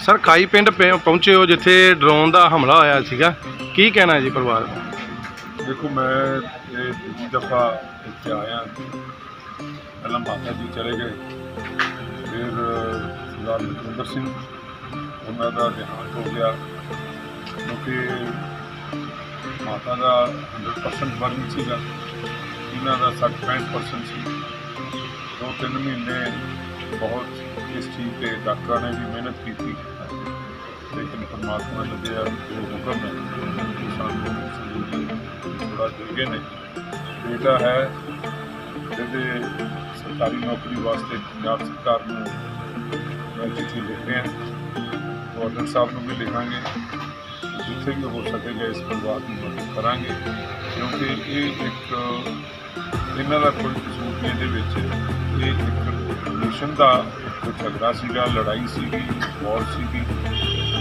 Sir, ਕਾਈ ਪਿੰਡ ਪੇ- ਪਹੁੰਚੇ ਹੋ ਜਿੱਥੇ ਡਰੋਨ ਦਾ ਹਮਲਾ ਹੋਇਆ ਸੀਗਾ? ਕੀ ਕਹਿਣਾ ਹੈ ਜੀ ਪਰਿਵਾਰ ਦਾ? ਦੇਖੋ, ਮੈਂ ਇਹ ਦੂਜੀ ਦਫਾ ਇੱਥੇ ਆਇਆ। ਪਹਿਲਾਂ ਮਾਤਾ ਜੀ ਚਲੇ ਗਏ। ਫਿਰ, ਸਰਦਾਰ ਲਖਵਿੰਦਰ ਸਿੰਘ, ਉਹਨਾਂ ਦਾ ਦੇਹਾਂਤ ਹੋ ਗਿਆ। ਕਿਉਂਕਿ ਮਾਤਾ ਦਾ 100% ਵਰਨ ਸੀਗਾ। ਇਹਨਾਂ ਦਾ 60-65% ਸੀ। ਦੋ ਤਿੰਨ ਮਹੀਨੇ ਬਹੁਤ ਇਸ ਚੀਜ਼ ਤੇ ਡਾਕਟਰਾਂ ਨੇ ਵੀ ਮਿਹਨਤ ਕੀਤੀ। ਪਰਮਾਤਮਾ ਨੇ ਜਿਹੜਾ ਜੋ ਹੁਕਮ ਹੈ ਉਹ ਸਾਨੂੰ ਥੋੜਾ ਦੇ ਨੇ। ਬੇਟਾ ਹੈ ਜਿਹਦੇ ਸਰਕਾਰੀ ਨੌਕਰੀ ਵਾਸਤੇ ਪੰਜਾਬ ਸਰਕਾਰ ਨੂੰ ਮੈਂ ਚਿੱਠੀ ਲਿਖ ਰਿਹਾ ਗਵਰਨਰ ਸਾਹਿਬ ਨੂੰ ਵੀ ਲਿਖਾਂਗੇ। ਜਿੱਥੇ ਵੀ ਹੋ ਸਕੇਗਾ ਇਸ ਪਰਿਵਾਰ ਨੂੰ ਮਦਦ ਕਰਾਂਗੇ। ਕਿਉਂਕਿ ਇਹ ਇੱਕ ਇਹਨਾਂ ਦਾ ਕੋਈ ਕਸੂਰ ਨਹੀਂ ਇਹਦੇ ਵਿੱਚ। ਇਹ ਇੱਕ ਨੇਸ਼ਨ ਦਾ ਇੱਕ ਝਗੜਾ ਸੀਗਾ, ਲੜਾਈ ਸੀਗੀ, ਵਾਰ ਸੀਗੀ।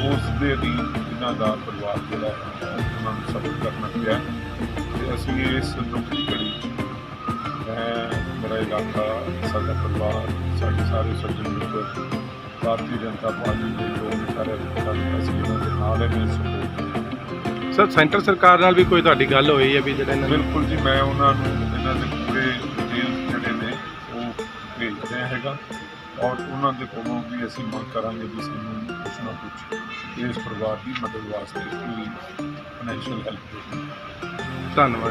ਉਸ ਦੇ ਅਧੀਨ ਇਹਨਾਂ ਦਾ ਪਰਿਵਾਰ ਜਿਹੜਾ ਹੈ, ਉਹਨਾਂ ਨੂੰ ਸਫਰ ਕਰਨਾ ਪਿਆ। ਤੇ ਅਸੀਂ ਇਸ ਦੁੱਖ ਦੀ ਘੜੀ ਮੈਂ ਮੇਰਾ ਇਲਾਕਾ ਸਾਡਾ ਪਰਿਵਾਰ ਸਾਡੇ ਸਾਰੇ ਸੱਜਣ ਮਿੱਤਰ ਭਾਰਤੀ ਜਨਤਾ ਪਾਰਟੀ ਦੇ ਵੀ ਸਾਰੇ ਅਧਿਕਾਰੀ ਅਸੀਂ ਇਹਨਾਂ ਦੇ ਨਾਲ ਹੈ ਮੈਂ ਸਪੋਰਟ ਸਰ ਸੈਂਟਰ ਸਰਕਾਰ ਨਾਲ ਵੀ ਕੋਈ ਤੁਹਾਡੀ ਗੱਲ ਹੋਈ ਹੈ ਵੀ ਜਿਹੜਾ ਇਹਨਾਂ ਬਿਲਕੁਲ ਜੀ ਮੈਂ ਉਹਨਾਂ ਨੂੰ ਇਹਨਾਂ ਦੇ ਪੂਰੇ ਡਿਟੇਲ ਜਿਹੜੇ ਨੇ ਉਹ ਭੇਜ ਰਿਹਾ ਹੈਗਾ। ਔਰ ਉਹਨਾਂ ਦੇ ਕੋਲੋਂ ਵੀ ਅਸੀਂ ਮੰਗ ਕਰਾਂਗੇ ਵੀ ਸਾਨੂੰ ਕੁਛ ਨਾ ਕੁਛ ਇਸ ਪਰਿਵਾਰ ਦੀ ਮਦਦ ਵਾਸਤੇ ਕੋਈ ਫਾਈਨੈਂਸ਼ੀਅਲ ਹੈਲਪ ਦੇ ਧੰਨਵਾਦ।